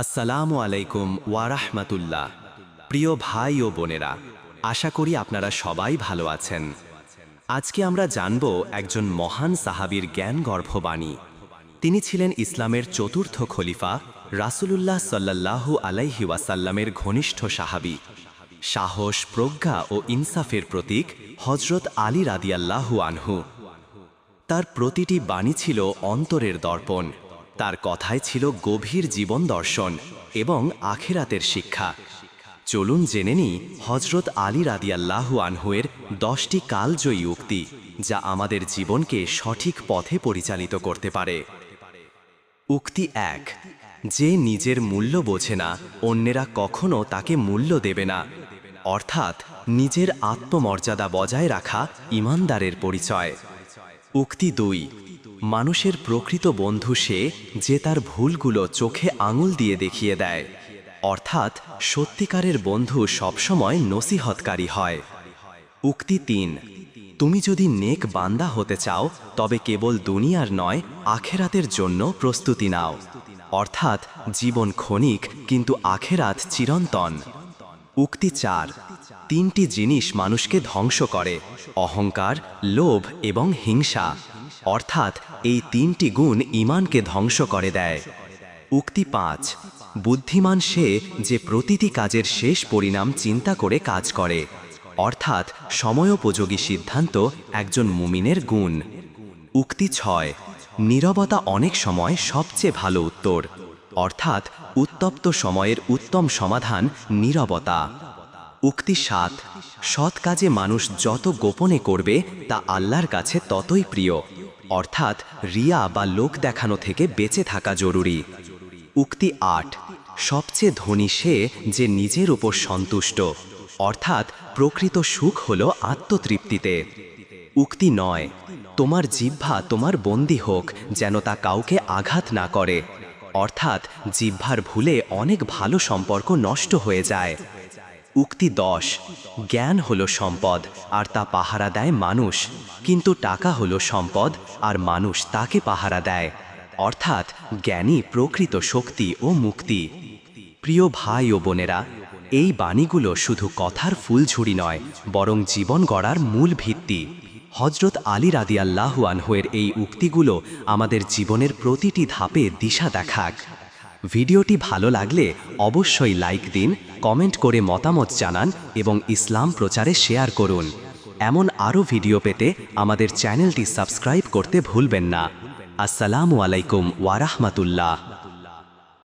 আসসালামু আলাইকুম ওয়ারাহমাতুল্লাহ প্রিয় ভাই ও বোনেরা, আশা করি আপনারা সবাই ভালো আছেন। আজকে আমরা জানব একজন মহান সাহাবীর জ্ঞান গর্ভবাণী। তিনি ছিলেন ইসলামের চতুর্থ খলিফা, রাসূলুল্লাহ সাল্লাল্লাহু আলাইহি ওয়াসাল্লামের ঘনিষ্ঠ সাহাবী। সাহস, প্রজ্ঞা ও ইনসাফের প্রতীক হজরত আলী রাদিয়াল্লাহু আনহু। তার প্রতিটি বাণী ছিল অন্তরের দর্পণ। তার কথায় ছিল গভীর জীবন দর্শন এবং আখেরাতের শিক্ষা। চলুন জেনে নিই হজরত আলী রাদিয়াল্লাহু আনহুয়ের দশটি কালজয়ী উক্তি, যা আমাদের জীবনকে সঠিক পথে পরিচালিত করতে পারে। উক্তি এক, যে নিজের মূল্য বোঝে না, অন্যেরা কখনো তাকে মূল্য দেবে না। অর্থাৎ, নিজের আত্মমর্যাদা বজায় রাখা ইমানদারের পরিচয়। উক্তি দুই মানুষের প্রকৃত বন্ধু সে যে তার ভুলগুলো চোখে আঙুল দিয়ে দেখিয়ে দেয়। অর্থাৎ সত্যিকারের বন্ধু সবসময় নসিহতকারী হয়। উক্তি তিন, তুমি যদি নেক বান্দা হতে চাও, তবে কেবল দুনিয়ার নয়, আখেরাতের জন্য প্রস্তুতি নাও। অর্থাৎ জীবন ক্ষণিক, কিন্তু আখেরাত চিরন্তন। উক্তি চার, তিনটি জিনিস মানুষকে ধ্বংস করে, অহংকার, লোভ এবং হিংসা। অর্থাৎ এই তিনটি গুণ ইমানকে ধ্বংস করে দেয়। উক্তি পাঁচ, বুদ্ধিমান সে যে প্রতিটি কাজের শেষ পরিণাম চিন্তা করে কাজ করে, অর্থাৎ সময়োপযোগী সিদ্ধান্ত একজন মুমিনের গুণ। উক্তি ছয়, নীরবতা অনেক সময় সবচেয়ে ভালো উত্তর, অর্থাৎ উত্তপ্ত সময়ের উত্তম সমাধান নীরবতা। উক্তি সাত, সৎ কাজে মানুষ যত গোপনে করবে, তা আল্লাহর কাছে ততই প্রিয়। অর্থাৎ রিয়া বা লোক দেখানো থেকে বেঁচে থাকা জরুরি। উক্তি আট, সবচেয়ে ধনী সে যে নিজের উপর সন্তুষ্ট, অর্থাৎ প্রকৃত সুখ হল আত্মতৃপ্তিতে। উক্তি নয়, তোমার জিহ্বা তোমার বন্দী হোক যেন তা কাউকে আঘাত না করে, অর্থাৎ জিহ্বার ভুলে অনেক ভালো সম্পর্ক নষ্ট হয়ে যায়। উক্তি দশ। জ্ঞান হলো সম্পদ, আর তা পাহারা দেয় মানুষ। কিন্তু টাকা হলো সম্পদ, আর মানুষ তাকে পাহারা দেয়। অর্থাৎ জ্ঞানী প্রকৃত শক্তি ও মুক্তি। প্রিয় ভাই ও বোনেরা, এই বাণীগুলো শুধু কথার ফুলঝুরি নয়, বরং জীবন গড়ার মূল ভিত্তি। হজরত আলী রাদিয়াল্লাহু আনহুয়ের এই উক্তিগুলো আমাদের জীবনের প্রতিটি ধাপে দিশা দেখাক। ভিডিওটি ভালো লাগলে অবশ্যই লাইক দিন কমেন্ট করে মতামত জানান এবং ইসলাম প্রচারে শেয়ার করুন। এমন আরও ভিডিও পেতে আমাদের চ্যানেলটি সাবস্ক্রাইব করতে ভুলবেন না। আসসালামু আলাইকুম ওয়ারাহমাতুল্লাহ